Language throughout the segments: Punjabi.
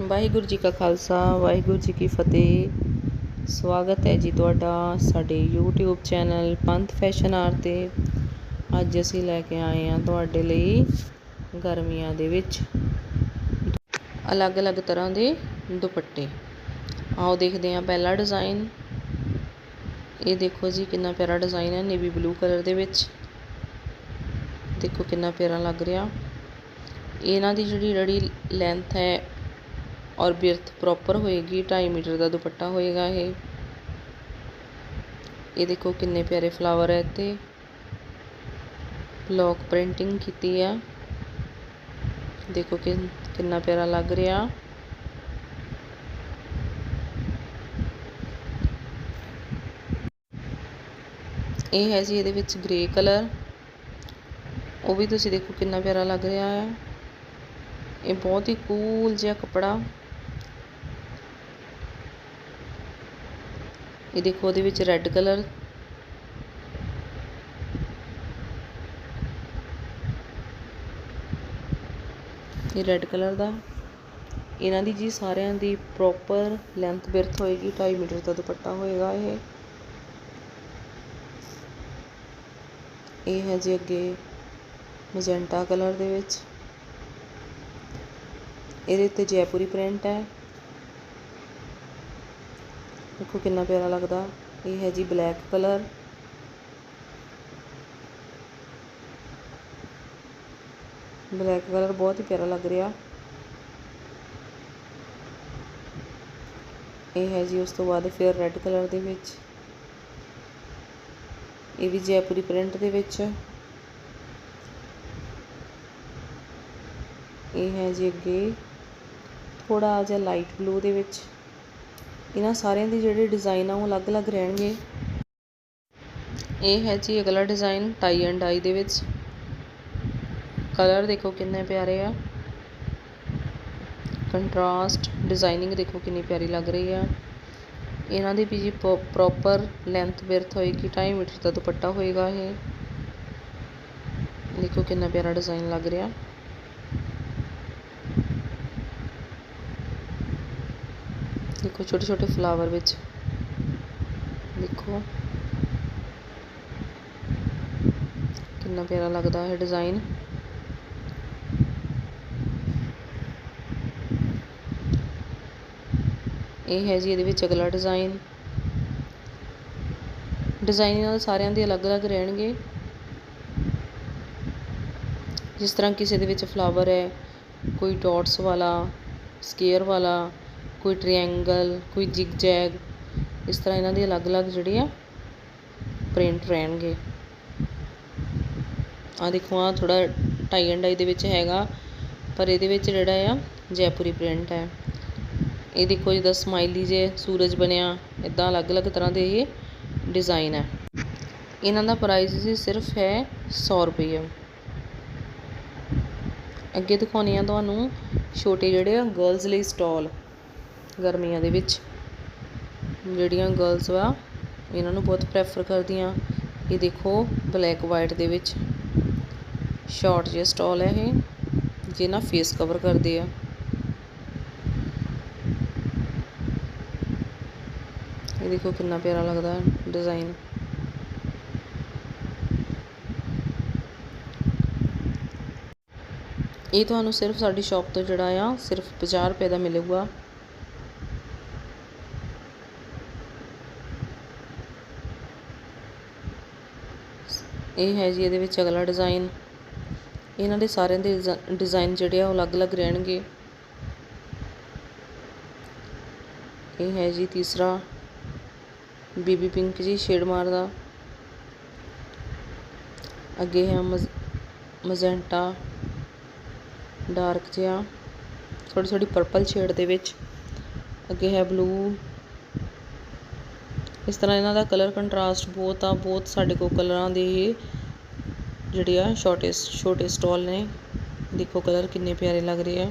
ਵਾਹਿਗੁਰੂ ਜੀ ਕਾ ਖਾਲਸਾ, ਵਾਹਿਗੁਰੂ ਜੀ ਕੀ ਫਤਿਹ। ਸਵਾਗਤ ਹੈ ਜੀ ਤੁਹਾਡਾ ਸਾਡੇ YouTube channel Panth fashion R ਤੇ। ਅੱਜ ਅਸੀਂ ਲੈ ਕੇ ਆਏ ਹਾਂ ਤੁਹਾਡੇ ਲਈ ਗਰਮੀਆਂ ਦੇ ਵਿੱਚ ਅਲੱਗ-ਅਲੱਗ ਤਰ੍ਹਾਂ ਦੇ ਦੁਪੱਟੇ। ਆਓ ਦੇਖਦੇ ਹਾਂ ਪਹਿਲਾ ਡਿਜ਼ਾਈਨ ਇਹ ਦੇਖੋ ਜੀ ਕਿੰਨਾ ਪਿਆਰਾ ਡਿਜ਼ਾਈਨ ਹੈ ਨੇਵੀ ਬਲੂ ਕਲਰ ਦੇ ਵਿੱਚ। ਦੇਖੋ ਕਿੰਨਾ ਪਿਆਰਾ ਲੱਗ ਰਿਹਾ। ਇਹਨਾਂ ਦੀ ਜਿਹੜੀ ਜਿਹੜੀ ਲੈਂਥ ਹੈ ਔਰ ਬਿਰਥ ਪ੍ਰੋਪਰ ਹੋਏਗੀ 2.5 ਮੀਟਰ ਦਾ ਦੁਪੱਟਾ ਹੋਏਗਾ ਇਹ ਇਹ ਦੇਖੋ ਕਿੰਨੇ ਪਿਆਰੇ ਫਲਾਵਰ ਹੈ ਇੱਥੇ ਬਲੌਕ ਪ੍ਰਿੰਟਿੰਗ ਕੀਤੀ ਆ ਦੇਖੋ ਕਿ ਕਿੰਨਾ ਪਿਆਰਾ ਲੱਗ ਰਿਹਾ ਇਹ ਹੈ ਜੀ ਇਹਦੇ ਵਿੱਚ ਗ੍ਰੇ ਕਲਰ ਉਹ ਵੀ ਤੁਸੀਂ ਦੇਖੋ ਕਿੰਨਾ ਪਿਆਰਾ ਲੱਗ ਰਿਹਾ ਹੈ ਇਹ ਬਹੁਤ ਹੀ ਕੂਲ ਜਿਹਾ ਕਪੜਾ ਇਹ ਦੇਖੋ ਉਹਦੇ ਵਿੱਚ ਰੈੱਡ ਕਲਰ ਇਹ ਰੈੱਡ ਕਲਰ ਦਾ। ਇਹਨਾਂ ਦੀ ਜੀ ਸਾਰਿਆਂ ਦੀ ਪ੍ਰੋਪਰ ਲੈਂਥ ਬਿਰਥ ਹੋਏਗੀ 2.5 ਮੀਟਰ ਦਾ ਦੁਪੱਟਾ ਹੋਏਗਾ ਇਹ। ਇਹ ਹੈ ਜੀ ਅੱਗੇ ਮਜੈਂਟਾ ਕਲਰ ਦੇ ਵਿੱਚ। ਇਹਦੇ 'ਤੇ ਜੈਪੁਰੀ ਪ੍ਰਿੰਟ ਹੈ। ਦੇਖੋ ਕਿੰਨਾ ਪਿਆਰਾ ਲੱਗਦਾ। ਇਹ ਹੈ ਜੀ ਬਲੈਕ ਕਲਰ। ਬਲੈਕ ਕਲਰ ਬਹੁਤ ਹੀ ਪਿਆਰਾ ਲੱਗ ਰਿਹਾ। ਇਹ ਹੈ ਜੀ ਉਸ ਤੋਂ ਬਾਅਦ ਫਿਰ ਰੈੱਡ ਕਲਰ ਦੇ ਵਿੱਚ। ਇਹ ਵੀ ਜੈਪੁਰੀ ਪ੍ਰਿੰਟ ਦੇ ਵਿੱਚ। ਇਹ ਹੈ ਜੀ ਅੱਗੇ। ਥੋੜਾ ਜਿਹਾ ਲਾਈਟ ਬਲੂ ਦੇ ਵਿੱਚ। ਇਹਨਾਂ ਸਾਰਿਆਂ ਦੇ ਜਿਹੜੇ ਡਿਜ਼ਾਈਨ ਆ ਉਹ ਅਲੱਗ-ਅਲੱਗ ਰਹਿਣਗੇ। ਇਹ ਹੈ ਜੀ ਅਗਲਾ ਡਿਜ਼ਾਈਨ ਟਾਈ ਐਂਡ ਡਾਈ ਦੇ ਵਿੱਚ। ਕਲਰ ਦੇਖੋ ਕਿੰਨੇ ਪਿਆਰੇ ਆ। ਕੰਟਰਾਸਟ ਡਿਜ਼ਾਈਨਿੰਗ ਦੇਖੋ ਕਿੰਨੀ ਪਿਆਰੀ ਲੱਗ ਰਹੀ ਆ। ਇਹਨਾਂ ਦੀ ਵੀ ਜੀ ਪ੍ਰੋਪਰ ਲੈਂਥ ਬਿਰਥ ਹੋਏਗੀ 2.5 ਮੀਟਰ ਦਾ ਦੁਪੱਟਾ ਹੋਏਗਾ ਇਹ। ਦੇਖੋ ਕਿੰਨਾ ਪਿਆਰਾ ਡਿਜ਼ਾਈਨ ਲੱਗ ਰਿਹਾ। ਦੇਖੋ, ਛੋਟੇ ਛੋਟੇ ਫਲਾਵਰ ਵਿੱਚ। ਦੇਖੋ। ਕਿੰਨਾ ਪਿਆਰਾ ਲੱਗਦਾ ਹੈ ਡਿਜ਼ਾਈਨ ਇਹ ਹੈ ਜੀ ਇਹਦੇ ਵਿੱਚ ਅਗਲਾ ਡਿਜ਼ਾਈਨ ਡਿਜ਼ਾਈਨ ਇਹਨਾਂ ਦੇ ਸਾਰਿਆਂ ਦੇ ਅਲੱਗ-ਅਲੱਗ ਰਹਿਣਗੇ। ਜਿਸ ਤਰ੍ਹਾਂ ਕਿਸੇ ਦੇ ਵਿੱਚ ਫਲਾਵਰ ਹੈ, ਕੋਈ ਡਾਟਸ ਵਾਲਾ ਸਕੇਅਰ ਵਾਲਾ ਕੋਈ ਟ੍ਰਾਇੰਗਲ ਕੋਈ ਜਿਗ ਜੈਗ ਇਸ ਤਰ੍ਹਾਂ ਇਹਨਾਂ ਦੀ ਅਲੱਗ-ਅਲੱਗ ਜਿਹੜੀ ਆ ਪ੍ਰਿੰਟ ਰਹਿਣਗੇ। ਆ ਦੇਖੋ ਆ ਥੋੜਾ ਟਾਈ ਐਂਡ ਡਾਈ ਦੇ ਵਿੱਚ ਹੈਗਾ, ਪਰ ਇਹਦੇ ਵਿੱਚ ਜਿਹੜਾ ਆ ਜੈਪੁਰੀ ਪ੍ਰਿੰਟ ਹੈ। ਇਹ ਦੇਖੋ ਜਿਹਦਾ ਸਮਾਈਲੀ ਜੇ ਸੂਰਜ ਬਣਿਆ ਇਦਾਂ ਅਲੱਗ-ਅਲੱਗ ਤਰ੍ਹਾਂ ਦੇ ਇਹ ਡਿਜ਼ਾਈਨ ਹੈ। ਇਹਨਾਂ ਦਾ ਪ੍ਰਾਈਸ ਜੀ ਸਿਰਫ ਹੈ 100 ਰੁਪਏ ਅੱਗੇ ਦਿਖਾਉਣੀ ਆ ਤੁਹਾਨੂੰ ਛੋਟੇ ਜਿਹੜੇ ਆ ਗਰਲਸ ਲਈ ਸਟਾਲ ਗਰਮੀਆਂ ਦੇ ਵਿੱਚ। ਜਿਹੜੀਆਂ ਗਰਲਸ ਵਾ, ਇਹਨਾਂ ਨੂੰ ਬਹੁਤ ਪ੍ਰੈਫਰ ਕਰਦੀਆਂ। ਇਹ ਦੇਖੋ ਬਲੈਕ ਵਾਈਟ ਦੇ ਵਿੱਚ। ਸ਼ਾਰਟ ਜਿਹਾ ਸਟਾਲ ਹੈ ਇਹ, ਜੇ ਨਾ ਫੇਸ ਕਵਰ ਕਰਦੇ ਆ। ਇਹ ਦੇਖੋ ਕਿੰਨਾ ਪਿਆਰਾ ਲੱਗਦਾ ਹੈ ਡਿਜ਼ਾਈਨ ਇਹ ਤੁਹਾਨੂੰ ਸਿਰਫ ਸਾਡੀ ਸ਼ਾਪ ਤੋਂ ਜਿਹੜਾ ਆ, ਸਿਰਫ 50 ਰੁਪਏ ਦਾ ਮਿਲੇਗਾ। ਇਹ ਹੈ ਜੀ ਇਹਦੇ ਵਿੱਚ ਅਗਲਾ ਡਿਜ਼ਾਈਨ ਇਹਨਾਂ ਦੇ ਸਾਰਿਆਂ ਦੇ ਡਿਜ਼ਾਈਨ ਜਿਹੜੇ ਆ ਉਹ ਅਲੱਗ-ਅਲੱਗ ਰਹਿਣਗੇ। ਇਹ ਹੈ ਜੀ ਤੀਸਰਾ ਬੀਬੀ ਪਿੰਕ ਜੀ ਸ਼ੇਡ ਮਾਰਦਾ। ਅੱਗੇ ਹੈ ਮਜ਼ੈਂਟਾ। ਡਾਰਕ ਜਿਹਾ। ਥੋੜੀ ਥੋੜੀ ਪਰਪਲ ਸ਼ੇਡ ਦੇ ਵਿੱਚ। ਅੱਗੇ ਹੈ ਬਲੂ ਇਸ ਤਰ੍ਹਾਂ ਇਹਨਾਂ ਦਾ ਕਲਰ ਕੰਟਰਾਸਟ ਬਹੁਤ ਆ, ਬਹੁਤ ਸਾਡੇ ਕੋਲ ਕਲਰਾਂ ਦੇ ਇਹ ਜਿਹੜੇ ਆ ਛੋਟੇ ਛੋਟੇ ਸਟਾਲ ਨੇ। ਦੇਖੋ ਕਲਰ ਕਿੰਨੇ ਪਿਆਰੇ ਲੱਗ ਰਹੇ ਆ।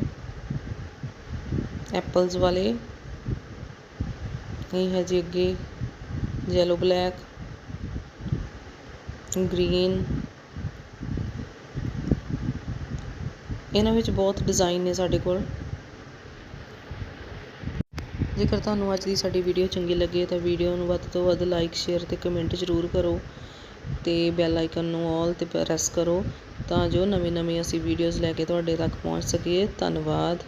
ਐਪਲਸ ਵਾਲੇ। ਇਹ ਹੈ ਜੀ ਅੱਗੇ ਯੈਲੋ ਬਲੈਕ ਗ੍ਰੀਨ ਇਹਨਾਂ ਵਿੱਚ ਬਹੁਤ ਡਿਜ਼ਾਈਨ ਨੇ ਸਾਡੇ ਕੋਲ। ਜੇਕਰ ਤੁਹਾਨੂੰ ਅੱਜ ਦੀ ਸਾਡੀ ਵੀਡੀਓ ਚੰਗੀ ਲੱਗੇ ਤਾਂ ਵੀਡੀਓ ਨੂੰ ਵੱਧ ਤੋਂ ਵੱਧ ਲਾਈਕ ਸ਼ੇਅਰ ਤੇ ਕਮੈਂਟ ਜ਼ਰੂਰ ਕਰੋ ਤੇ ਬੈਲ ਆਈਕਨ ਨੂੰ ਆਲ ਤੇ ਪ੍ਰੈਸ ਕਰੋ ਤਾਂ ਜੋ ਨਵੇਂ ਨਵੇਂ ਅਸੀਂ ਵੀਡੀਓਜ਼ ਲੈ ਕੇ ਤੁਹਾਡੇ ਤੱਕ ਪਹੁੰਚ ਸਕੀਏ। ਧੰਨਵਾਦ।